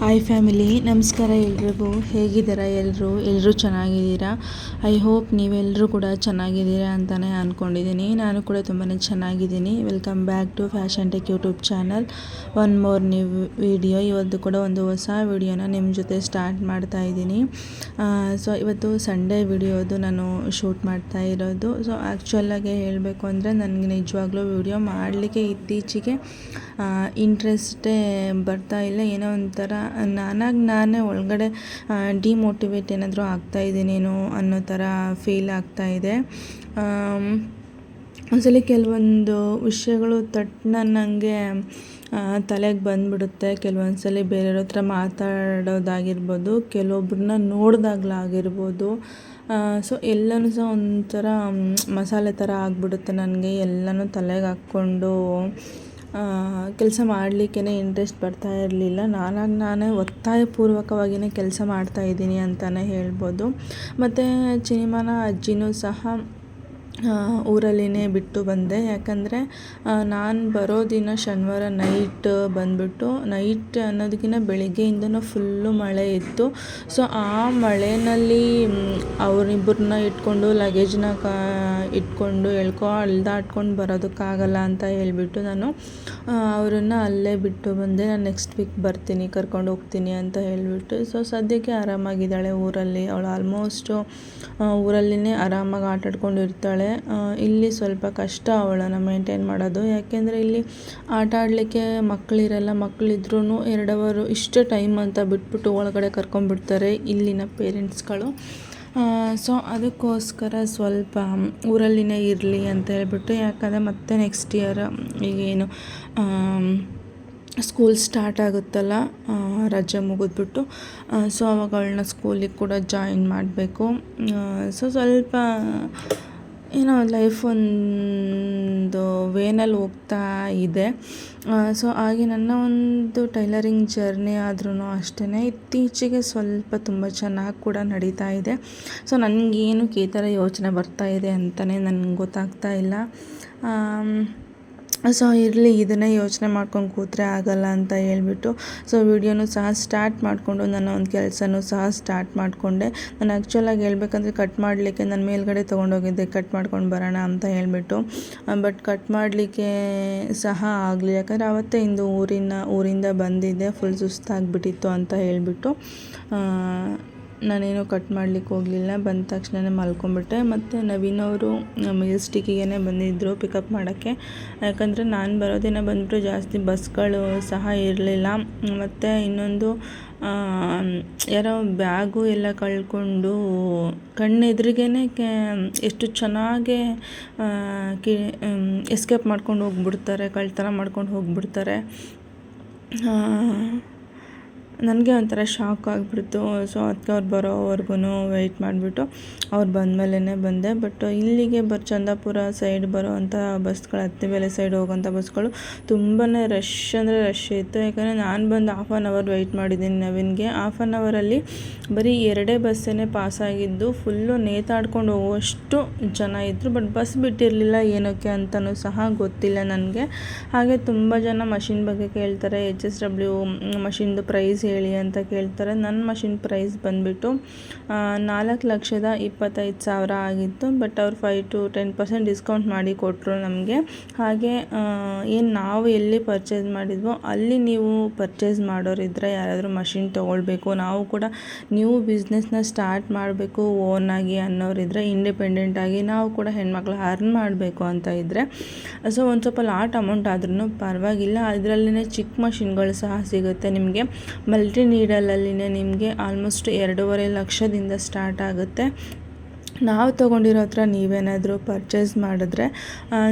Hi family ನಮಸ್ಕಾರ ಎಲ್ರಿಗೂ. ಹೇಗಿದ್ದೀರಾ ಎಲ್ಲರೂ ಎಲ್ಲರೂ ಚೆನ್ನಾಗಿದ್ದೀರಾ? ಐ ಹೋಪ್ ನೀವೆಲ್ಲರೂ ಕೂಡ ಚೆನ್ನಾಗಿದ್ದೀರಾ ಅಂತಲೇ ಅಂದ್ಕೊಂಡಿದ್ದೀನಿ ನಾನು ಕೂಡ ತುಂಬಾ ಚೆನ್ನಾಗಿದ್ದೀನಿ. Welcome back to fashion tech YouTube channel one more new video ಇವತ್ತು ಕೂಡ ಒಂದು ಹೊಸ ವಿಡಿಯೋನ ನಿಮ್ಮ ಜೊತೆ ಸ್ಟಾರ್ಟ್ ಮಾಡ್ತಾ ಇದ್ದೀನಿ. ಸೊ ಇವತ್ತು ಸಂಡೇ ವಿಡಿಯೋದು ನಾನು ಶೂಟ್ ಮಾಡ್ತಾ ಇರೋದು. ಸೊ ಆ್ಯಕ್ಚುಲಾಗೆ ಹೇಳಬೇಕು ಅಂದರೆ ನನಗೆ ನಿಜವಾಗ್ಲೂ ವಿಡಿಯೋ ಮಾಡಲಿಕ್ಕೆ ಇತ್ತೀಚೆಗೆ ಇಂಟ್ರೆಸ್ಟೇ ಬರ್ತಾ ಇಲ್ಲ. ಏನೋ ಒಂಥರ ನಾನಾಗಿ ನಾನೇ ಒಳಗಡೆ ಡಿಮೋಟಿವೇಟ್ ಏನಾದರೂ ಆಗ್ತಾಯಿದ್ದೀನೇನೋ ಅನ್ನೋ ಥರ ಫೀಲ್ ಇದೆ. ಒಂದ್ಸಲ ಕೆಲವೊಂದು ವಿಷಯಗಳು ತಟ್ಟನ ನನಗೆ ತಲೆಗೆ ಬಂದುಬಿಡುತ್ತೆ. ಕೆಲವೊಂದು ಸಲ ಬೇರೆಯವ್ರ ಹತ್ರ ಮಾತಾಡೋದಾಗಿರ್ಬೋದು, ಕೆಲವೊಬ್ರನ್ನ ನೋಡಿದಾಗ್ಲಾಗಿರ್ಬೋದು ಸೊ ಎಲ್ಲನೂ ಸಹ ಒಂಥರ, ಮಸಾಲೆ ಥರ ಆಗಿಬಿಡುತ್ತೆ ನನಗೆ ಎಲ್ಲನೂ ತಲೆಗೆ ಹಾಕ್ಕೊಂಡು ಕೆಲಸ ಮಾಡಲಿಕ್ಕೇ ಇಂಟ್ರೆಸ್ಟ್ ಬರ್ತಾ ಇರಲಿಲ್ಲ. ನಾನಾಗಿ ನಾನೇ ಒತ್ತಾಯಪೂರ್ವಕವಾಗಿಯೇ ಕೆಲಸ ಮಾಡ್ತಾ ಇದ್ದೀನಿ ಅಂತಲೇ ಹೇಳ್ಬೋದು. ಮತ್ತು ಸಿನಿಮಾನ ಅಜ್ಜಿನೂ ಸಹ ಊರಲ್ಲಿನೇ ಬಿಟ್ಟು ಬಂದೆ. ಯಾಕಂದರೆ ನಾನು ಬರೋ ದಿನ ಶನಿವಾರ ನೈಟ್ ಬಂದುಬಿಟ್ಟು ನೈಟ್ ಅನ್ನೋದಕ್ಕಿಂತ ಬೆಳಿಗ್ಗೆಯಿಂದನೂ ಫುಲ್ಲು ಮಳೆ ಇತ್ತು. ಸೊ ಆ ಮಳೆಯಲ್ಲಿ ಅವರಿಬ್ಬರನ್ನ ಇಟ್ಕೊಂಡು ಲಗೇಜ್ನ ಕಾ ಇಟ್ಕೊಂಡು ಎಳ್ಕೊ ಅಳ್ದಾಡ್ಕೊಂಡು ಬರೋದಕ್ಕಾಗಲ್ಲ ಅಂತ ಹೇಳಿಬಿಟ್ಟು ನಾನು ಅವರನ್ನು ಅಲ್ಲೇ ಬಿಟ್ಟು ಬಂದೆ. ನಾನು ನೆಕ್ಸ್ಟ್ ವೀಕ್ ಬರ್ತೀನಿ, ಕರ್ಕೊಂಡು ಹೋಗ್ತೀನಿ ಅಂತ ಹೇಳಿಬಿಟ್ಟು. ಸೊ ಸದ್ಯಕ್ಕೆ ಆರಾಮಾಗಿದ್ದಾಳೆ ಊರಲ್ಲಿ. ಅವಳು ಆಲ್ಮೋಸ್ಟು ಊರಲ್ಲಿನೇ ಆರಾಮಾಗಿ ಆಟಾಡ್ಕೊಂಡು ಇರ್ತಾಳೆ. ಇಲ್ಲಿ ಸ್ವಲ್ಪ ಕಷ್ಟ ಅವಳನ್ನು ಮೇಂಟೈನ್ ಮಾಡೋದು. ಯಾಕೆಂದರೆ ಇಲ್ಲಿ ಆಟ ಆಡಲಿಕ್ಕೆ ಮಕ್ಕಳಿರಲ್ಲ ಮಕ್ಕಳಿದ್ರೂ ಎರಡು ಅವರು ಇಷ್ಟು ಟೈಮ್ ಅಂತ ಬಿಟ್ಬಿಟ್ಟು ಒಳಗಡೆ ಕರ್ಕೊಂಡ್ಬಿಡ್ತಾರೆ ಇಲ್ಲಿನ ಪೇರೆಂಟ್ಸ್ಗಳು ಸೊ ಅದಕ್ಕೋಸ್ಕರ ಸ್ವಲ್ಪ ಊರಲ್ಲಿನೇ ಇರಲಿ ಅಂತ ಹೇಳ್ಬಿಟ್ಟು, ಯಾಕಂದರೆ ಮತ್ತೆ ನೆಕ್ಸ್ಟ್ ಇಯರ್ ಈಗೇನು ಸ್ಕೂಲ್ ಸ್ಟಾರ್ಟ್ ಆಗುತ್ತಲ್ಲ ರಜೆ ಮುಗಿದ್ಬಿಟ್ಟು ಸೊ ಅವಾಗ ಅವಳನ್ನ ಸ್ಕೂಲಿಗೆ ಕೂಡ ಜಾಯಿನ್ ಮಾಡಬೇಕು. ಸೊ ಸ್ವಲ್ಪ ಏನೋ ಲೈಫ್ ಒಂದು ವೇನಲ್ಲಿ ಹೋಗ್ತಾ ಇದೆ. ಸೊ ಹಾಗೆ ನನ್ನ ಒಂದು ಟೈಲರಿಂಗ್ ಜರ್ನಿ ಆದ್ರೂ ಅಷ್ಟೇ ಇತ್ತೀಚೆಗೆ ಸ್ವಲ್ಪ ತುಂಬ ಚೆನ್ನಾಗಿ ಕೂಡ ನಡೀತಾ ಇದೆ. ಸೊ ನನಗೇನಕ್ಕೆ ಈ ಥರ ಯೋಚನೆ ಬರ್ತಾ ಇದೆ ಅಂತಲೇ ನನಗೆ ಗೊತ್ತಾಗ್ತಾ ಇಲ್ಲ. ಸೊ ಇರಲಿ, ಇದನ್ನೇ ಯೋಚನೆ ಮಾಡ್ಕೊಂಡು ಕೂತ್ರೆ ಆಗಲ್ಲ ಅಂತ ಹೇಳ್ಬಿಟ್ಟು, ಸೊ ವಿಡಿಯೋನು ಸಹ ಸ್ಟಾರ್ಟ್ ಮಾಡಿಕೊಂಡು, ನನ್ನ ಒಂದು ಕೆಲಸನೂ ಸಹ ಸ್ಟಾರ್ಟ್ ಮಾಡಿಕೊಂಡೆ. ನಾನು ಆ್ಯಕ್ಚುಲಾಗಿ ಹೇಳ್ಬೇಕಂದ್ರೆ ಕಟ್ ಮಾಡಲಿಕ್ಕೆ ನಾನು ಮೇಲ್ಗಡೆ ತೊಗೊಂಡೋಗಿದ್ದೆ ಕಟ್ ಮಾಡ್ಕೊಂಡು ಬರೋಣ ಅಂತ ಹೇಳಿಬಿಟ್ಟು ಬಟ್ ಕಟ್ ಮಾಡಲಿಕ್ಕೆ ಸಹ ಆಗಲಿ ಯಾಕಂದರೆ ಆವತ್ತೇ ಇಂದು ಊರಿನ, ಊರಿಂದ ಬಂದಿದ್ದೆ ಫುಲ್ ಸುಸ್ತಾಗಿಬಿಟ್ಟಿತ್ತು ಅಂತ ಹೇಳಿಬಿಟ್ಟು ನಾನೇನು ಕಟ್ ಮಾಡ್ಲಿಕ್ಕೆ ಹೋಗಲಿಲ್ಲ. ಬಂದ ತಕ್ಷಣನೇ ಮಲ್ಕೊಂಡ್ಬಿಟ್ಟೆ. ಮತ್ತು ನವೀನ್ ಅವರು ಮೆಜೆಸ್ಟಿಕ್ಕಿಗೆ ಬಂದಿದ್ದರು ಪಿಕಪ್ ಮಾಡೋಕ್ಕೆ. ಯಾಕಂದರೆ ನಾನು ಬರೋದಿನ ಬಂದ್ಬಿಟ್ಟು ಜಾಸ್ತಿ ಬಸ್ಗಳು ಸಹ ಇರಲಿಲ್ಲ. ಮತ್ತು ಇನ್ನೊಂದು ಯಾರೋ ಬ್ಯಾಗು ಎಲ್ಲ ಕಳ್ಕೊಂಡು ಕಣ್ಣೆದುರಿಗೇ ಎಷ್ಟು ಚೆನ್ನಾಗಿ ಕಿ ಎಸ್ಕೇಪ್ ಮಾಡ್ಕೊಂಡು ಹೋಗ್ಬಿಡ್ತಾರೆ ಕಳ್ತನ ಮಾಡ್ಕೊಂಡು ಹೋಗ್ಬಿಡ್ತಾರೆ. ನನಗೆ ಒಂಥರ ಶಾಕ್ ಆಗಿಬಿಡ್ತು. ಸೊ ಅದಕ್ಕೆ ಅವ್ರು ಬರೋವರೆಗೂ ವೆಯ್ಟ್ ಮಾಡಿಬಿಟ್ಟು ಅವ್ರು ಬಂದಮೇಲೆ ಬಂದೆ. ಬಟ್ ಇಲ್ಲಿಗೆ ಬರ್, ಚಂದಾಪುರ ಸೈಡ್ ಬರೋವಂಥ ಬಸ್ಗಳು ಹತ್ತಿಬೇಲೆ ಸೈಡ್ ಹೋಗೋಂಥ ಬಸ್ಗಳು ತುಂಬಾ ರಶ್ ಅಂದರೆ ರಶ್ ಇತ್ತು. ಯಾಕಂದರೆ ನಾನು ಬಂದು ಹಾಫ್ ಆನ್ ಅವರ್ ವೆಯ್ಟ್ ಮಾಡಿದ್ದೀನಿ ನವೀನ್ಗೆ. ಹಾಫ್ ಆನ್ ಅವರಲ್ಲಿ ಬರೀ ಎರಡೇ ಬಸ್ಸೇ ಪಾಸಾಗಿದ್ದು ಫುಲ್ಲು ನೇತಾಡ್ಕೊಂಡು ಹೋಗುವಷ್ಟು ಜನ ಇದ್ದರು ಬಟ್ ಬಸ್ ಬಿಟ್ಟಿರಲಿಲ್ಲ ಏನಕ್ಕೆ ಅಂತಲೂ ಸಹ ಗೊತ್ತಿಲ್ಲ ನನಗೆ. ಹಾಗೆ ತುಂಬ ಜನ ಮಷಿನ್ ಬಗ್ಗೆ ಕೇಳ್ತಾರೆ. ಎಚ್ ಎಸ್ ಡಬ್ಲ್ಯೂ ಮಷಿನ್ದು ಪ್ರೈಸ್ ಹೇಳಿ ಅಂತ ಕೇಳ್ತಾರೆ. ನನ್ನ ಮಷಿನ್ ಪ್ರೈಸ್ ಬಂದುಬಿಟ್ಟು ನಾಲ್ಕು ಲಕ್ಷದ ಇಪ್ಪತ್ತೈದು ಸಾವಿರ ಆಗಿತ್ತು. ಬಟ್ ಅವ್ರು five to ten percent discount ಮಾಡಿ ಕೊಟ್ಟರು ನಮಗೆ. ಹಾಗೆ ಏನು ನಾವು ಎಲ್ಲಿ ಪರ್ಚೇಸ್ ಮಾಡಿದ್ವೋ ಅಲ್ಲಿ ನೀವು ಪರ್ಚೇಸ್ ಮಾಡೋರಿದ್ದರೆ ಯಾರಾದರೂ ಮಷಿನ್ ತೊಗೊಳ್ಬೇಕು. ನಾವು ಕೂಡ ನೀವು ಬಿಸ್ನೆಸ್ನ ಸ್ಟಾರ್ಟ್ ಮಾಡಬೇಕು ಓನಾಗಿ ಅನ್ನೋರಿದ್ದರೆ ಇಂಡಿಪೆಂಡೆಂಟಾಗಿ ನಾವು ಕೂಡ ಹೆಣ್ಮಕ್ಳು ಅರ್ನ್ ಮಾಡಬೇಕು ಅಂತ ಇದ್ದರೆ ಸೊ ಒಂದು ಸ್ವಲ್ಪ ಲಾಟ್ ಅಮೌಂಟ್ ಆದ್ರೂ ಪರವಾಗಿಲ್ಲ. ಅದರಲ್ಲಿನೇ ಚಿಕ್ಕ ಮಷಿನ್ಗಳು ಸಹ ಸಿಗುತ್ತೆ ನಿಮಗೆ. ಮಲ್ಟಿ ನೀಡಲಲ್ಲಿನೇ ನಿಮಗೆ ಆಲ್ಮೋಸ್ಟ್ ಎರಡೂವರೆ ಲಕ್ಷದಿಂದ ಸ್ಟಾರ್ಟ್ ಆಗುತ್ತೆ. ನಾವು ತೊಗೊಂಡಿರೋ ಹತ್ರ ನೀವೇನಾದರೂ ಪರ್ಚೇಸ್ ಮಾಡಿದ್ರೆ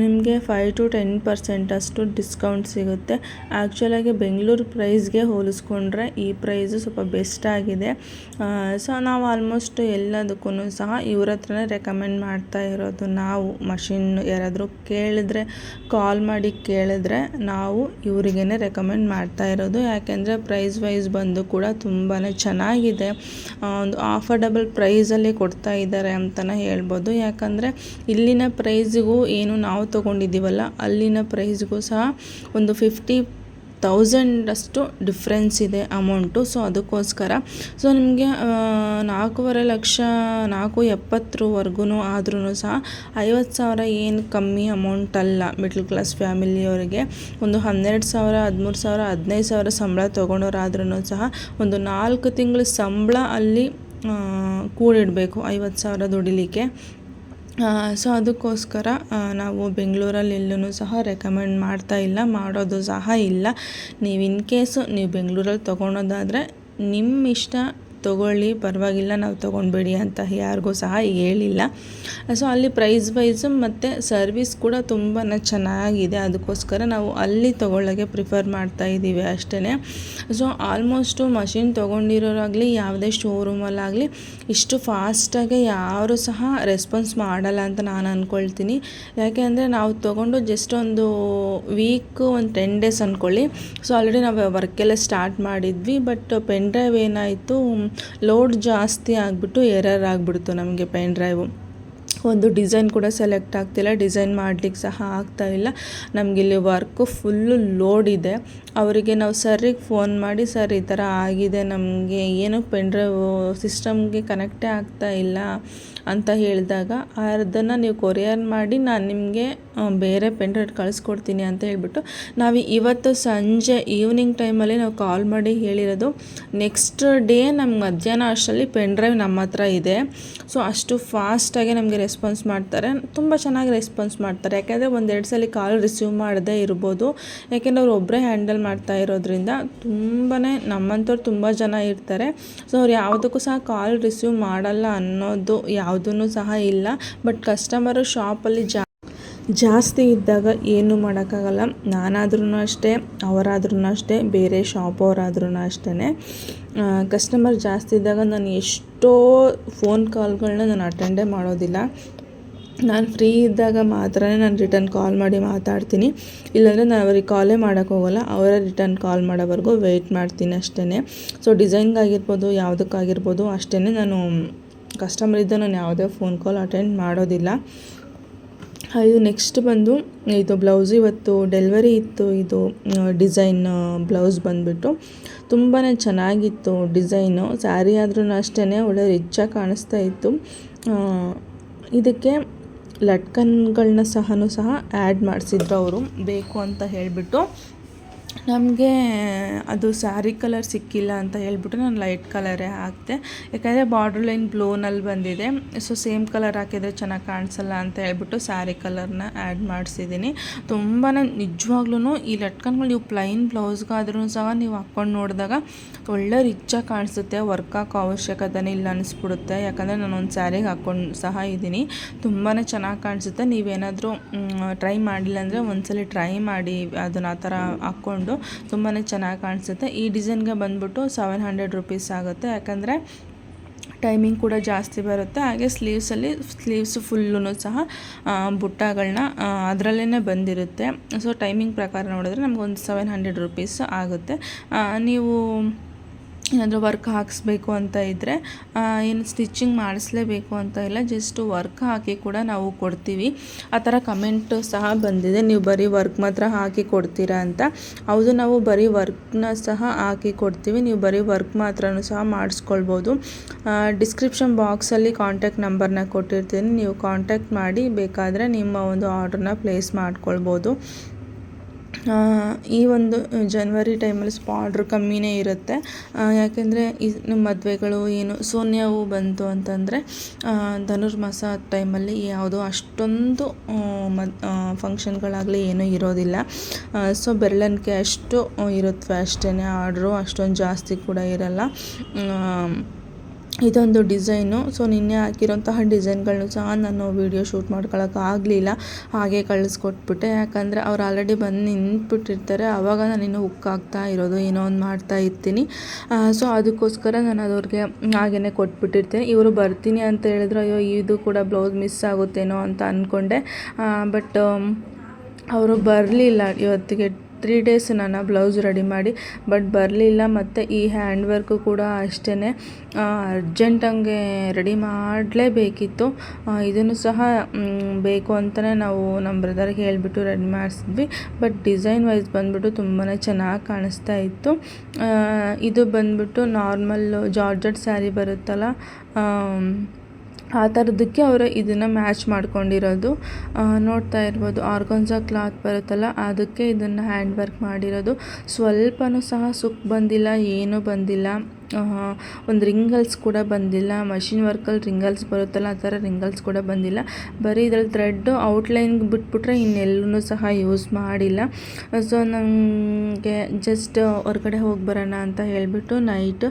ನಿಮಗೆ ಫೈವ್ ಟು ಟೆನ್ ಪರ್ಸೆಂಟಷ್ಟು ಡಿಸ್ಕೌಂಟ್ ಸಿಗುತ್ತೆ. ಆ್ಯಕ್ಚುಲಾಗಿ ಬೆಂಗಳೂರು ಪ್ರೈಸ್ಗೆ ಹೋಲಿಸ್ಕೊಂಡ್ರೆ ಈ ಪ್ರೈಸು ಸ್ವಲ್ಪ ಬೆಸ್ಟ್ ಆಗಿದೆ. ಸೊ ನಾವು ಆಲ್ಮೋಸ್ಟ್ ಎಲ್ಲದಕ್ಕೂ ಸಹ ಇವ್ರ ಹತ್ರನೇ ರೆಕಮೆಂಡ್ ಮಾಡ್ತಾ ಇರೋದು ನಾವು. ಮಷಿನ್ ಯಾರಾದರೂ ಕೇಳಿದ್ರೆ ಕಾಲ್ ಮಾಡಿ ಕೇಳಿದ್ರೆ ನಾವು ಇವರಿಗೇ ರೆಕಮೆಂಡ್ ಮಾಡ್ತಾ ಇರೋದು. ಯಾಕೆಂದರೆ ಪ್ರೈಸ್ ವೈಸ್ ಬಂದು ಕೂಡ ತುಂಬಾ ಚೆನ್ನಾಗಿದೆ. ಒಂದು ಆಫರ್ಡಬಲ್ ಪ್ರೈಸಲ್ಲಿ ಕೊಡ್ತಾ ಇದ್ದಾರೆ ಅಂತ ಅಂತಲೇ ಹೇಳ್ಬೋದು. ಯಾಕಂದರೆ ಇಲ್ಲಿನ ಪ್ರೈಸಿಗೂ ಏನು ನಾವು ತೊಗೊಂಡಿದ್ದೀವಲ್ಲ, ಅಲ್ಲಿನ ಪ್ರೈಸ್ಗೂ ಸಹ ಒಂದು ಫಿಫ್ಟಿ ತೌಸಂಡಷ್ಟು ಡಿಫ್ರೆನ್ಸ್ ಇದೆ ಅಮೌಂಟು. ಸೊ, ಅದಕ್ಕೋಸ್ಕರ ಸೊ, ನಿಮಗೆ ನಾಲ್ಕೂವರೆ ಲಕ್ಷ, ನಾಲ್ಕು ಎಪ್ಪತ್ತರವರೆಗೂ ಆದ್ರೂ ಸಹ ಐವತ್ತು ಸಾವಿರ ಏನು ಕಮ್ಮಿ ಅಮೌಂಟ್ ಅಲ್ಲ ಮಿಡ್ಲ್ ಕ್ಲಾಸ್ ಫ್ಯಾಮಿಲಿಯವರಿಗೆ. ಒಂದು ಹನ್ನೆರಡು ಸಾವಿರ, ಹದಿಮೂರು ಸಾವಿರ, ಹದಿನೈದು ಸಾವಿರ ಸಂಬಳ ತೊಗೊಂಡೋರಾದ್ರೂ ಸಹ ಒಂದು ನಾಲ್ಕು ತಿಂಗಳ ಸಂಬಳ ಅಲ್ಲಿ ಕೂಡಿಡಬೇಕು ಐವತ್ತು ಸಾವಿರ ದುಡಿಲಿಕ್ಕೆ. ಸೊ ಅದಕ್ಕೋಸ್ಕರ ನಾವು ಬೆಂಗಳೂರಲ್ಲಿ ಎಲ್ಲೂ ಸಹ ರೆಕಮೆಂಡ್ ಮಾಡ್ತಾ ಇಲ್ಲ, ಮಾಡೋದು ಸಹ ಇಲ್ಲ. ನೀವು ಇನ್ ಕೇಸು ನೀವು ಬೆಂಗಳೂರಲ್ಲಿ ತೊಗೊಳೋದಾದರೆ ನಿಮ್ಮ ಇಷ್ಟ ತೊಗೊಳ್ಳಿ, ಪರವಾಗಿಲ್ಲ, ನಾವು ತೊಗೊಂಡ್ಬೇಡಿ ಅಂತ ಯಾರಿಗೂ ಸಹ ಹೇಳಿಲ್ಲ. ಸೊ ಅಲ್ಲಿ ಪ್ರೈಸ್ ವೈಸು ಮತ್ತು ಸರ್ವಿಸ್ ಕೂಡ ತುಂಬಾ ಚೆನ್ನಾಗಿದೆ. ಅದಕ್ಕೋಸ್ಕರ ನಾವು ಅಲ್ಲಿ ತೊಗೊಳ್ಳೋಕ್ಕೆ ಪ್ರಿಫರ್ ಮಾಡ್ತಾ ಇದ್ದೀವಿ ಅಷ್ಟೇ ಸೊ ಆಲ್ಮೋಸ್ಟು ಮಷಿನ್ ತೊಗೊಂಡಿರೋರಾಗಲಿ, ಯಾವುದೇ ಶೋರೂಮಲ್ಲಾಗಲಿ ಇಷ್ಟು ಫಾಸ್ಟಾಗಿ ಯಾರು ಸಹ ರೆಸ್ಪಾನ್ಸ್ ಮಾಡಲ್ಲ ಅಂತ ನಾನು ಅಂದ್ಕೊಳ್ತೀನಿ ಯಾಕೆ ಅಂದರೆ ನಾವು ತೊಗೊಂಡು ಜಸ್ಟ್ ಒಂದು ವೀಕ್ ಒಂದು ಟೆನ್ ಡೇಸ್ ಅಂದ್ಕೊಳ್ಳಿ ಸೊ ಆಲ್ರೆಡಿ ನಾವು ವರ್ಕೆಲ್ಲ ಸ್ಟಾರ್ಟ್ ಮಾಡಿದ್ವಿ ಬಟ್ ಪೆನ್ ಡ್ರೈವ್ ಏನಾಯಿತು ಲೋಡ್ ಜಾಸ್ತಿ ಆಗಿಬಿಟ್ಟು ಎರರ್ ಆಗಿಬಿಡ್ತು ನಮಗೆ ಪೆನ್ ಡ್ರೈವು. ಒಂದು ಡಿಸೈನ್ ಕೂಡ ಸೆಲೆಕ್ಟ್ ಆಗ್ತಿಲ್ಲ, ಡಿಸೈನ್ ಮಾಡಲಿಕ್ಕೆ ಸಹ ಆಗ್ತಾಯಿಲ್ಲ ನಮಗಿಲ್ಲಿ ವರ್ಕು ಫುಲ್ಲು ಲೋಡ್ ಇದೆ. ಅವರಿಗೆ ನಾವು ಸರ್ರಿಗೆ ಫೋನ್ ಮಾಡಿ, ಸರ್, ಈ ಥರ ಆಗಿದೆ, ನಮಗೆ ಏನು ಪೆನ್ ಡ್ರೈವ್ ಸಿಸ್ಟಮ್ಗೆ ಕನೆಕ್ಟೇ ಆಗ್ತಾ ಇಲ್ಲ, ಅಂತ ಹೇಳಿದಾಗ ಅದನ್ನು ನೀವು ಕೊರಿಯರ್ ಮಾಡಿ, ನಾನು ನಿಮಗೆ ಬೇರೆ ಪೆನ್ ಡ್ರೈವ್ ಕಳಿಸ್ಕೊಡ್ತೀನಿ ಅಂತ ಹೇಳ್ಬಿಟ್ಟು, ನಾವು ಇವತ್ತು ಸಂಜೆ ಈವ್ನಿಂಗ್ ಟೈಮಲ್ಲಿ ನಾವು ಕಾಲ್ ಮಾಡಿ ಹೇಳಿರೋದು ನೆಕ್ಸ್ಟ್ ಡೇ ನಮ್ಗೆ ಮಧ್ಯಾಹ್ನ ಅಷ್ಟರಲ್ಲಿ ಪೆನ್ ಡ್ರೈವ್ ನಮ್ಮ ಹತ್ರ ಇದೆ. ಸೊ ಅಷ್ಟು ಫಾಸ್ಟಾಗಿ ನಮಗೆ ರೆಸ್ಪಾನ್ಸ್ ಮಾಡ್ತಾರೆ. ತುಂಬ ಚೆನ್ನಾಗಿ ರೆಸ್ಪಾನ್ಸ್ ಮಾಡ್ತಾರೆ. ಯಾಕೆಂದರೆ ಒಂದೆರಡು ಸಲ ಕಾಲ್ ರಿಸೀವ್ ಮಾಡದೇ ಇರ್ಬೋದು. ಯಾಕೆಂದರೆ ಅವ್ರು ಒಬ್ಬರೇ ಹ್ಯಾಂಡಲ್ ಮಾಡ್ತಾ ಇರೋದ್ರಿಂದ ತುಂಬಾ ನಮ್ಮಂಥವ್ರು ತುಂಬ ಜನ ಇರ್ತಾರೆ. ಸೊ ಅವ್ರು ಯಾವುದಕ್ಕೂ ಸಹ ಕಾಲ್ ರಿಸೀವ್ ಮಾಡಲ್ಲ ಅನ್ನೋದು ಯಾವುದೂ ಸಹ ಇಲ್ಲ. ಬಟ್ ಕಸ್ಟಮರು ಶಾಪಲ್ಲಿ ಜಾ, ಜಾಸ್ತಿ ಇದ್ದಾಗ ಏನು ಮಾಡೋಕ್ಕಾಗಲ್ಲ. ನಾನಾದ್ರೂ ಅಷ್ಟೇ ಅವರಾದ್ರೂ ಅಷ್ಟೇ, ಬೇರೆ ಶಾಪವರಾದ್ರೂ ಅಷ್ಟೇ ಕಸ್ಟಮರ್ ಜಾಸ್ತಿ ಇದ್ದಾಗ ನಾನು ಎಷ್ಟೋ ಫೋನ್ ಕಾಲ್ಗಳನ್ನ ನಾನು ಅಟೆಂಡೇ ಮಾಡೋದಿಲ್ಲ. ನಾನು ಫ್ರೀ ಇದ್ದಾಗ ಮಾತ್ರ ನಾನು ರಿಟರ್ನ್ ಕಾಲ್ ಮಾಡಿ ಮಾತಾಡ್ತೀನಿ. ಇಲ್ಲಾಂದರೆ ನಾನು ಅವ್ರಿಗೆ ಕಾಲೇ ಮಾಡೋಕ್ಕೆ ಹೋಗೋಲ್ಲ, ಅವರೇ ರಿಟರ್ನ್ ಕಾಲ್ ಮಾಡೋವರೆಗೂ ವೆಯ್ಟ್ ಮಾಡ್ತೀನಿ ಅಷ್ಟೇ ಸೊ ಡಿಸೈನ್ಗಾಗಿರ್ಬೋದು ಯಾವುದಕ್ಕಾಗಿರ್ಬೋದು ಅಷ್ಟೇ ನಾನು ಕಸ್ಟಮರ್ ಇದ್ದ ನಾನು ಯಾವುದೇ ಫೋನ್ ಕಾಲ್ ಅಟೆಂಡ್ ಮಾಡೋದಿಲ್ಲ. ಇದು ನೆಕ್ಸ್ಟ್ ಬಂದು, ಇದು ಬ್ಲೌಸ್ ಇವತ್ತು ಡೆಲ್ವರಿ ಇತ್ತು, ಇದು ಡಿಸೈನ್ ಬ್ಲೌಸ್ ಬಂದುಬಿಟ್ಟು. ತುಂಬಾ ಚೆನ್ನಾಗಿತ್ತು ಡಿಸೈನು ಸ್ಯಾರಿ ಆದ್ರೂ ಅಷ್ಟೇ ಒಳ್ಳೆ ರಿಚ್ಚಾಗಿ ಕಾಣಿಸ್ತಾ ಇತ್ತು. ಇದಕ್ಕೆ ಲಟ್ಕನ್ಗಳನ್ನ ಸಹ ಸಹ ಆ್ಯಡ್ ಮಾಡಿಸಿದ್ರು ಅವರು. ಬೇಕು ಅಂತ ಹೇಳಿಬಿಟ್ಟು ನಮಗೆ ಅದು ಸ್ಯಾರಿ ಕಲರ್ ಸಿಕ್ಕಿಲ್ಲ ಅಂತ ಹೇಳ್ಬಿಟ್ಟು ನಾನು ಲೈಟ್ ಕಲರೇ ಹಾಕಿದೆ. ಯಾಕಂದರೆ ಬಾರ್ಡ್ರ್ ಲೈನ್ ಬ್ಲೂನಲ್ಲಿ ಬಂದಿದೆ. ಸೊ ಸೇಮ್ ಕಲರ್ ಹಾಕಿದರೆ ಚೆನ್ನಾಗಿ ಕಾಣಿಸಲ್ಲ ಅಂತ ಹೇಳ್ಬಿಟ್ಟು ಸ್ಯಾರಿ ಕಲರ್ನ ಆ್ಯಡ್ ಮಾಡಿಸಿದ್ದೀನಿ. ತುಂಬಾ ನಿಜವಾಗ್ಲೂ ಈ ಲಟ್ಕನ್ಗಳು ನೀವು ಪ್ಲೈನ್ ಬ್ಲೌಸ್ಗಾದ್ರೂ ಸಹ ನೀವು ಹಾಕ್ಕೊಂಡು ನೋಡಿದಾಗ ಒಳ್ಳೆ ರಿಚ್ಚಾಗಿ ಕಾಣಿಸುತ್ತೆ. ವರ್ಕ್ ಹಾಕೋ ಅವಶ್ಯಕತೆನೇ ಇಲ್ಲ ಅನಿಸ್ಬಿಡುತ್ತೆ. ಯಾಕಂದರೆ ನಾನು ಒಂದು ಸ್ಯಾರಿಗೆ ಹಾಕ್ಕೊಂಡು ಸಹ ಇದ್ದೀನಿ. ತುಂಬಾ ಚೆನ್ನಾಗಿ ಕಾಣಿಸುತ್ತೆ. ನೀವೇನಾದರೂ ಟ್ರೈ ಮಾಡಿಲ್ಲ ಅಂದರೆ ಒಂದ್ಸಲ ಟ್ರೈ ಮಾಡಿ ಅದನ್ನ ಆ ಥರ ಹಾಕ್ಕೊಂಡು ತುಂಬಾ ಚೆನ್ನಾಗಿ ಕಾಣಿಸುತ್ತೆ. ಈ ಡಿಸೈನ್ಗೆ ಬಂದ್ಬಿಟ್ಟು ಸೆವೆನ್ ಹಂಡ್ರೆಡ್ ರುಪೀಸ್ ಆಗುತ್ತೆ. ಯಾಕಂದರೆ ಟೈಮಿಂಗ್ ಕೂಡ ಜಾಸ್ತಿ ಬರುತ್ತೆ. ಹಾಗೆ ಸ್ಲೀವ್ಸಲ್ಲಿ ಸ್ಲೀವ್ಸ್ ಫುಲ್ಲೂ ಸಹ ಬುಟ್ಟಗಳನ್ನ ಅದರಲ್ಲೇ ಬಂದಿರುತ್ತೆ. ಸೊ, ಟೈಮಿಂಗ್ ಪ್ರಕಾರ ನೋಡಿದ್ರೆ ನಮಗೊಂದು ಸೆವೆನ್ ಹಂಡ್ರೆಡ್ ರುಪೀಸ್ ಆಗುತ್ತೆ. ನೀವು ಏನಾದರೂ ವರ್ಕ್ ಹಾಕಿಸ್ಬೇಕು ಅಂತ ಇದ್ದರೆ ಏನು ಸ್ಟಿಚ್ಚಿಂಗ್ ಮಾಡಿಸ್ಲೇಬೇಕು ಅಂತ ಇಲ್ಲ, ಜಸ್ಟ್ ವರ್ಕ್ ಹಾಕಿ ಕೂಡ ನಾವು ಕೊಡ್ತೀವಿ. ಆ ಥರ ಕಮೆಂಟು ಸಹ ಬಂದಿದೆ, ನೀವು ಬರೀ ವರ್ಕ್ ಮಾತ್ರ ಹಾಕಿ ಕೊಡ್ತೀರಾ ಅಂತ. ಹೌದು, ನಾವು ಬರೀ ವರ್ಕ್ನ ಸಹ ಹಾಕಿ ಕೊಡ್ತೀವಿ, ನೀವು ಬರೀ ವರ್ಕ್ ಮಾತ್ರ ಸಹ ಮಾಡಿಸ್ಕೊಳ್ಬೋದು. ಡಿಸ್ಕ್ರಿಪ್ಷನ್ ಬಾಕ್ಸಲ್ಲಿ ಕಾಂಟ್ಯಾಕ್ಟ್ ನಂಬರ್ನ ಕೊಟ್ಟಿರ್ತೀನಿ, ನೀವು ಕಾಂಟ್ಯಾಕ್ಟ್ ಮಾಡಿ, ಬೇಕಾದರೆ ನಿಮ್ಮ ಒಂದು ಆರ್ಡ್ರನ್ನ ಪ್ಲೇಸ್ ಮಾಡ್ಕೊಳ್ಬೋದು. ಈ ಒಂದು ಜನ್ವರಿ ಟೈಮಲ್ಲಿ ಸ್ವಲ್ಪ ಆರ್ಡ್ರ್ ಕಮ್ಮಿನೇ ಇರುತ್ತೆ. ಯಾಕೆಂದರೆ ಈ ಮದುವೆಗಳು ಏನು ಶೂನ್ಯವು ಬಂತು ಅಂತಂದರೆ ಧನುರ್ಮಾಸ ಟೈಮಲ್ಲಿ ಯಾವುದು ಅಷ್ಟೊಂದು ಮದ್ ಫಂಕ್ಷನ್ಗಳಾಗಲಿ ಏನೂ ಇರೋದಿಲ್ಲ. ಸೊ ಬೆರಳಿಕೆ ಅಷ್ಟು ಇರುತ್ತೆ ಅಷ್ಟೇ ಆರ್ಡ್ರು ಅಷ್ಟೊಂದು ಜಾಸ್ತಿ ಕೂಡ ಇರಲ್ಲ. ಇದೊಂದು ಡಿಸೈನು. ಸೊ, ನಿನ್ನೆ ಹಾಕಿರೋಂತಹ ಡಿಸೈನ್ಗಳನ್ನು ಸಹ ನಾನು ವೀಡಿಯೋ ಶೂಟ್ ಆಗಲಿಲ್ಲ. ಹಾಗೆ ಕಳಿಸ್ಕೊಟ್ಬಿಟ್ಟೆ. ಯಾಕಂದರೆ ಅವ್ರು ಆಲ್ರೆಡಿ ಬಂದು ನಿಂತ್ಬಿಟ್ಟಿರ್ತಾರೆ. ಆವಾಗ ನಾನು ಇನ್ನೂ ಹುಕ್ ಆಗ್ತಾ ಇರೋದು. ಏನೋ ಒಂದು ಮಾಡ್ತಾ ಇರ್ತೀನಿ. ಸೊ, ಅದಕ್ಕೋಸ್ಕರ ನಾನು ಅದವ್ರಿಗೆ ಹಾಗೇ ಕೊಟ್ಬಿಟ್ಟಿರ್ತೀನಿ. ಇವರು ಬರ್ತೀನಿ ಅಂತ ಹೇಳಿದ್ರು, ಅಯ್ಯೋ, ಇದು ಕೂಡ ಬ್ಲೌಸ್ ಮಿಸ್ ಆಗುತ್ತೇನೋ ಅಂತ ಅಂದ್ಕೊಂಡೆ ಬಟ್, ಅವರು ಬರಲಿಲ್ಲ ಇವತ್ತಿಗೆ ತ್ರೀ ಡೇಸ್ ನಾನು ಬ್ಲೌಸ್ ರೆಡಿ ಮಾಡಿ ಬಟ್ ಬರಲಿಲ್ಲ ಮತ್ತು ಈ ಹ್ಯಾಂಡ್ ವರ್ಕು ಕೂಡ ಅಷ್ಟೇ ಅರ್ಜೆಂಟಂಗೆ ರೆಡಿ ಮಾಡಲೇಬೇಕಿತ್ತು. ಇದನ್ನು ಸಹ ಬೇಕು ಅಂತಲೇ ನಾವು ನಮ್ಮ ಬ್ರದರ್ಗೆ ಹೇಳಿಬಿಟ್ಟು ರೆಡಿ ಮಾಡಿಸಿದ್ವಿ. ಬಟ್ ಡಿಸೈನ್ ವೈಸ್ ಬಂದ್ಬಿಟ್ಟು ತುಂಬಾ ಚೆನ್ನಾಗಿ ಕಾಣಿಸ್ತಾ ಇತ್ತು. ಇದು ಬಂದ್ಬಿಟ್ಟು ನಾರ್ಮಲ್ಲು ಜಾರ್ಜೆಟ್ ಸ್ಯಾರಿ ಬರುತ್ತಲ್ಲ ಆ ಥರದಕ್ಕೆ ಅವರು ಇದನ್ನು ಮ್ಯಾಚ್ ಮಾಡ್ಕೊಂಡಿರೋದು. ನೋಡ್ತಾ ಇರ್ಬೋದು ಆರ್ಗೊಂಜ ಕ್ಲಾತ್ ಬರುತ್ತಲ್ಲ, ಅದಕ್ಕೆ ಇದನ್ನು ಹ್ಯಾಂಡ್ ವರ್ಕ್ ಮಾಡಿರೋದು. ಸ್ವಲ್ಪನೂ ಸಹ ಸುಕ್ಕು ಬಂದಿಲ್ಲ, ಏನೂ ಬಂದಿಲ್ಲ. ಒಂದು ರಿಂಗಲ್ಸ್ ಕೂಡ ಬಂದಿಲ್ಲ. ಮಷಿನ್ ವರ್ಕಲ್ಲಿ ರಿಂಗಲ್ಸ್ ಬರುತ್ತಲ್ಲ, ಆ ಥರ ರಿಂಗಲ್ಸ್ ಕೂಡ ಬಂದಿಲ್ಲ. ಬರೀ ಇದ್ರಲ್ಲಿ ಥ್ರೆಡ್ಡು ಔಟ್ಲೈನ್ಗೆ ಬಿಟ್ಬಿಟ್ರೆ ಇನ್ನೆಲ್ಲೂ ಸಹ ಯೂಸ್ ಮಾಡಿಲ್ಲ. ಸೊ ನನಗೆ ಜಸ್ಟ್ ಹೊರಗಡೆ ಹೋಗಿ ಬರೋಣ ಅಂತ ಹೇಳಿಬಿಟ್ಟು ನೈಟ್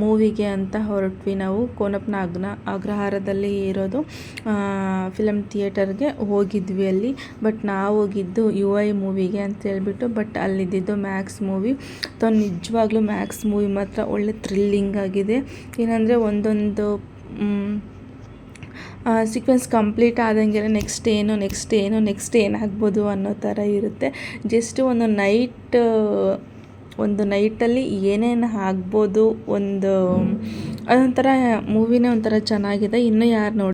ಮೂವಿಗೆ ಅಂತ ಹೊರಟ್ವಿ ನಾವು. ಕೋನಪ್ಪನ ಅಗ್ನ, ಅಗ್ರಹಾರದಲ್ಲಿ ಇರೋದು ಫಿಲಮ್ ಥಿಯೇಟರ್ಗೆ ಹೋಗಿದ್ವಿ ಅಲ್ಲಿ. ಬಟ್ ನಾವು ಹೋಗಿದ್ದು ಯು ಐ ಮೂವಿಗೆ ಅಂತ ಹೇಳ್ಬಿಟ್ಟು, ಬಟ್ ಅಲ್ಲಿದ್ದಿದ್ದು ಮ್ಯಾಕ್ಸ್ ಮೂವಿ. ಅಥವಾ ನಿಜವಾಗ್ಲೂ ಮ್ಯಾಕ್ಸ್ ಮೂವಿ ಮಾತ್ರ ಒಳ್ಳೆ ಥ್ರಿಲ್ಲಿಂಗ್ ಆಗಿದೆ. ಏನಂದರೆ ಒಂದೊಂದು ಸೀಕ್ವೆನ್ಸ್ ಕಂಪ್ಲೀಟ್ ಆದಂಗೆ ನೆಕ್ಸ್ಟ್ ಏನು ನೆಕ್ಸ್ಟ್ ಏನು ನೆಕ್ಸ್ಟ್ ಏನಾಗ್ಬೋದು ಅನ್ನೋ ಥರ ಇರುತ್ತೆ. ಜಸ್ಟ್ ಒಂದು ನೈಟ್ ಒಂದು ನೈಟಲ್ಲಿ ಏನೇನು ಆಗ್ಬೋದು ಒಂದು, ಅದೊಂಥರ ಮೂವಿನೇ ಒಂಥರ ಚೆನ್ನಾಗಿದೆ. ಇನ್ನೂ ಯಾರು ನೋಡಿ